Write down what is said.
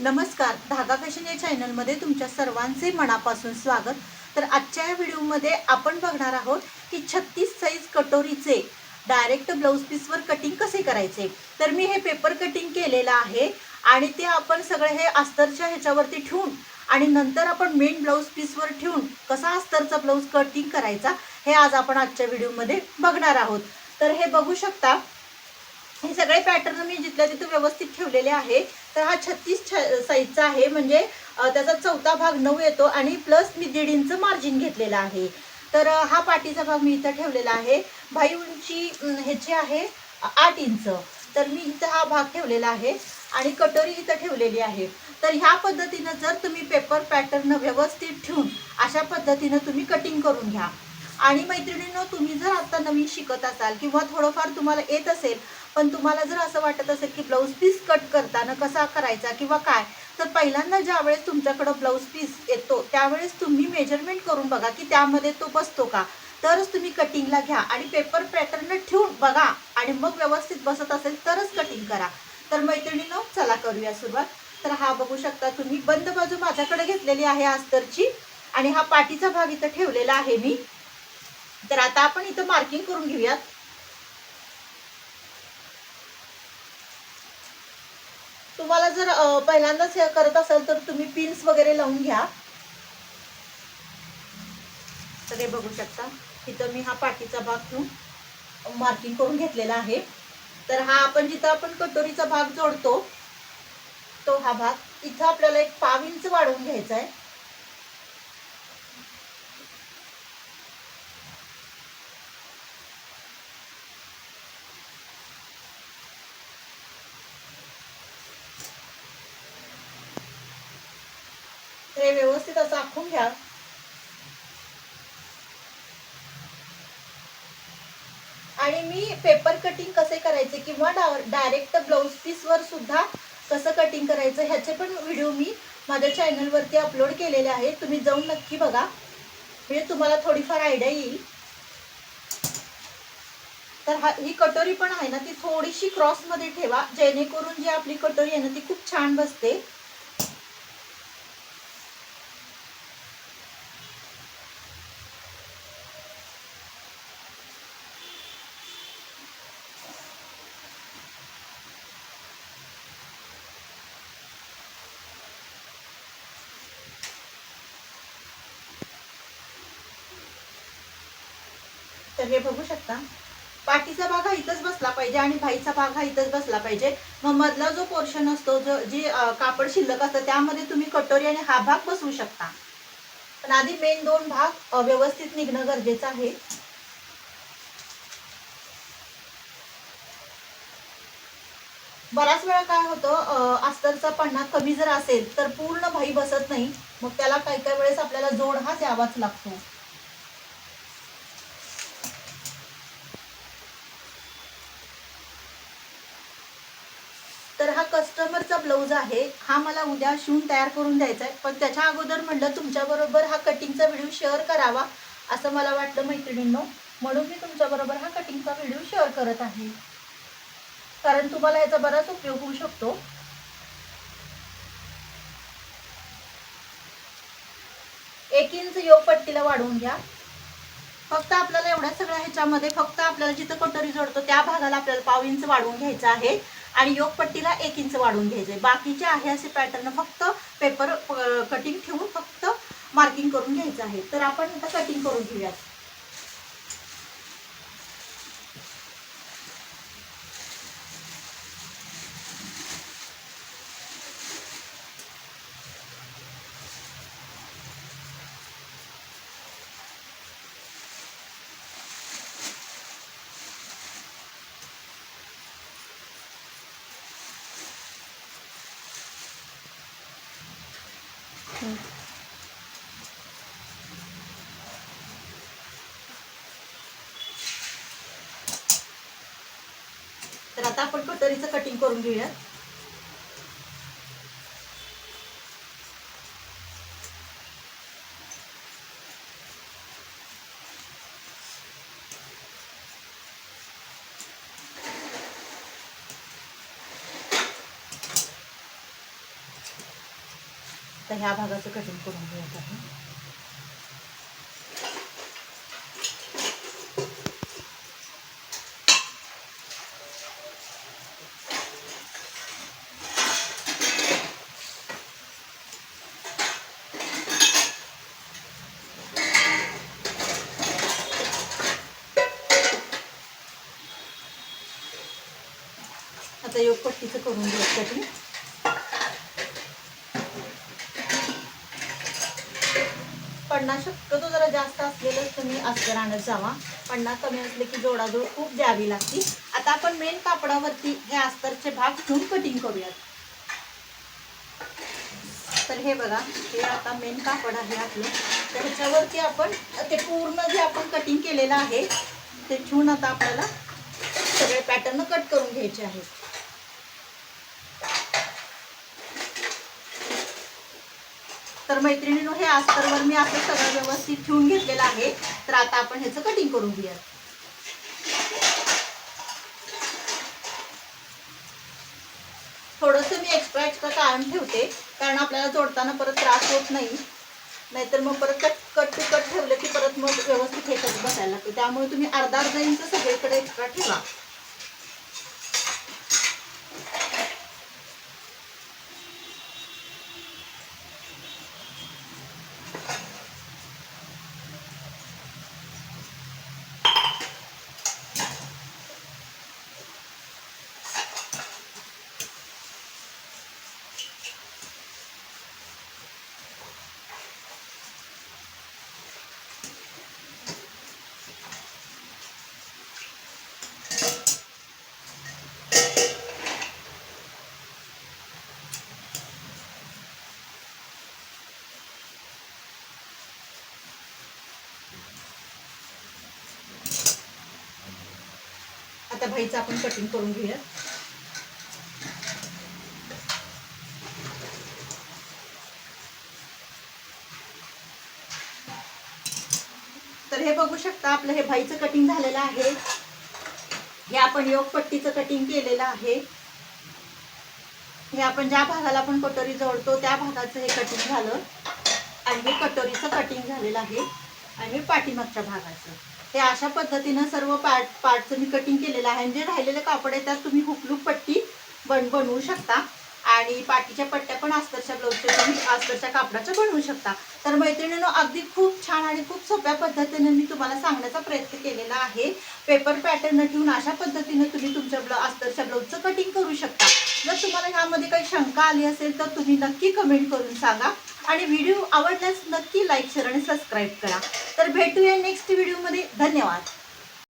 नमस्कार. धागा फॅशन या चॅनलमध्ये तुमच्या सर्वांचे मनापासून स्वागत. तर आजच्या या व्हिडिओमध्ये आपण बघणार आहोत की छत्तीस साईज कटोरीचे डायरेक्ट ब्लाऊज पीसवर कटिंग कसे करायचे. तर मी हे पेपर कटिंग केलेलं आहे आणि ते आपण सगळे हे अस्तरच्या ह्याच्यावरती ठेवून आणि नंतर आपण मेन ब्लाऊज पीसवर ठेवून कसा अस्तरचा ब्लाऊज कटिंग करायचा हे आज आपण आजच्या व्हिडिओमध्ये बघणार आहोत. तर हे बघू शकता हे सगळे पॅटर्न मी जिथल्या तिथे व्यवस्थित ठेवलेले आहे. तर हा छत्तीस छ साईजचा आहे म्हणजे त्याचा चौथा भाग नऊ येतो आणि प्लस मी दीड इंच मार्जिन घेतलेला आहे. तर हा पाठीचा भाग मी इथं ठेवलेला आहे. भाई उंची ह्याची आहे आठ इंच. तर मी इथं हा भाग ठेवलेला आहे आणि कटोरी इथं ठेवलेली आहे. तर ह्या पद्धतीनं जर तुम्ही पेपर पॅटर्न व्यवस्थित ठेवून अशा पद्धतीनं तुम्ही कटिंग करून घ्या. आणि मैत्रिणींनो तुम्ही जर आता नवीन शिकत असाल किंवा थोडंफार तुम्हाला येत असेल पण तुम्हाला जर असं वाटत असेल की ब्लाऊज पीस कट करताना कसा करायचा किंवा काय तर पहिल्यांदा ज्यावेळेस तुमच्याकडं ब्लाऊज पीस येतो त्यावेळेस तुम्ही मेजरमेंट करून बघा की त्यामध्ये तो बसतो का. तरच तुम्ही कटिंगला घ्या आणि पेपर पॅटर्न ठेवून बघा आणि मग व्यवस्थित बसत असेल तरच कटिंग करा. तर मैत्रिणीनं चला करूया सुरुवात. तर हा बघू शकता तुम्ही बंद बाजू माझ्याकडे घेतलेली आहे अस्तरची आणि हा पाठीचा भाग इथं ठेवलेला आहे मी. तर आता आपण इथं मार्किंग करून घेऊयात. तुम्हाला जर पहिल्यांदाच हे करत असाल तर तुम्ही पिन्स वगैरे लावून घ्या. तर हे बघू शकता. इथं मी हा पाठीचा भाग घेऊन मार्किंग करून घेतलेला आहे. तर हा आपण जिथं आपण कटोरीचा भाग जोडतो तो हा भाग इथं आपल्याला एक पाव इंच वाढवून घ्यायचा आहे. हे व्यवस्थित असं आखून घ्या. आणि मी पेपर कटिंग कसे करायचे किंवा डायरेक्ट ब्लाऊज पीसवर सुद्धा कसं कटिंग करायचं ह्याचे पण व्हिडिओ मी माझ्या चॅनलवरती अपलोड केलेले आहे तुम्ही जाऊन नक्की बघा. म्हणजे तुम्हाला थोडीफार आयडिया येईल. तर हा ही कटोरी पण आहे ना ती थोडीशी क्रॉसमध्ये ठेवा. जेणेकरून जी आपली कटोरी आहे ना ती खूप छान बसते. तर हे बघू शकता. पाठीचा भाग हा इथंच बसला पाहिजे आणि भाईचा भाग हा इथंच बसला पाहिजे. मग मधला जो पोर्शन असतो जो जे कापड शिल्लक असतं त्यामध्ये तुम्ही कटोरी आणि हा भाग बसवू शकता. पण आधी मेन दोन भाग व्यवस्थित निघणं गरजेचं आहे. बराच वेळा काय होतं अस्तरचा पन्ना कमी जर असेल तर पूर्ण भाई बसत नाही. मग त्याला काही काही वेळेस आपल्याला जोड हा द्यावाच लागतो तर हा कस्टमरचा ब्लाऊज आहे हा मला उद्या शिवून तयार करून द्यायचा आहे. पण त्याच्या अगोदर म्हटलं तुमच्याबरोबर हा कटिंगचा व्हिडिओ शेअर करावा असं मला वाटलं मैत्रिणींनो. म्हणून मी तुमच्याबरोबर हा कटिंगचा व्हिडिओ शेअर करत आहे. कारण तुम्हाला याचा बराच उपयोग होऊ शकतो. एक इंच योग पट्टीला वाढवून घ्या. फक्त आपल्याला एवढ्या सगळ्या ह्याच्यामध्ये फक्त आपल्याला जिथं कटोरी जोडतो त्या भागाला आपल्याला पाव इंच वाढवून घ्यायचं आहे. आणि योगपट्टीला एक इंच वाढवून घ्यायचं आहे बाकीचे आहे असे पॅटर्न फक्त पेपर कटिंग ठेवून फक्त मार्किंग करून घ्यायचं आहे. तर आपण आता कटिंग करून घेऊयात. तर आता आपण कटोरीचं कटिंग करून घेऊयात. तर ह्या भागाचं कटिंग करून घेत आहे आता योग पट्टीचं करून घेऊ कटिंग पन्नास शक्यतो जरा जास्त असलेलंच तुम्ही अस्तर आणत जावा. पन्नास कमी असले की जोडाजोड खूप द्यावी लागते. आता आपण मेन कापडावरती हे अस्तरचे भाग घेऊन कटिंग करूयात. तर हे बघा हे आता मेन कापड आहे आपलं. तर ह्याच्यावरती आपण ते पूर्ण जे आपण कटिंग केलेलं आहे ते ठेवून आता आपल्याला सगळे पॅटर्न कट करून घ्यायचे आहेत. तर मैत्रिणीनो हे अस्तरवर मी असं सगळं व्यवस्थित ठेवून घेतलेलं आहे. तर आता आपण ह्याचं कटिंग करून घेऊया थोडंसं मी एक्स्ट्रा एक्स्ट्रा काढून ठेवते कारण आपल्याला जोडताना परत त्रास होत नाही. नाहीतर मग परत कट कट टू कट ठेवलं की परत मग व्यवस्थित हे करत बसायला लागतं. त्यामुळे तुम्ही अर्धा अर्धा इंच सगळीकडे एक्स्ट्रा ठेवा. आता भाईचं आपण कटिंग करून घेऊया. तर हे बघू शकता आपलं हे भाईचं कटिंग झालेलं आहे. हे आपण योग पट्टीचं कटिंग केलेलं आहे. हे आपण ज्या भागाला आपण कटोरी जोडतो त्या भागाचं हे कटिंग झालं. आणि हे कटोरीचं कटिंग झालेलं आहे. आणि हे पाठीमागच्या भागाचं. हे अशा पद्धतीनं सर्व पार्ट पार्टचं मी कटिंग केलेलं आहे. आणि जे राहिलेलं कापड आहे त्यात तुम्ही हुकलूक पट्टी बन बनवू शकता. आणि पाठीच्या पट्ट्या पण अस्तरच्या ब्लाऊजच्या तुम्ही अस्तरच्या कापडाच्या बनवू शकता. तर मैत्रिणीनं अगदी खूप छान आणि खूप सोप्या पद्धतीने मी तुम्हाला सांगण्याचा प्रयत्न केलेला आहे. पेपर पॅटर्न ठेवून अशा पद्धतीने तुम्ही तुमच्या ब्ला अस्तरच्या ब्लाऊजचं कटिंग करू शकता. जर तुम्हाला ह्यामध्ये काही शंका आली असेल तर तुम्ही नक्की कमेंट करून सांगा. आणि व्हिडिओ आवडल्यास नक्की लाईक शेअर आणि सबस्क्राईब करा. तर भेटूया नेक्स्ट व्हिडिओमध्ये धन्यवाद.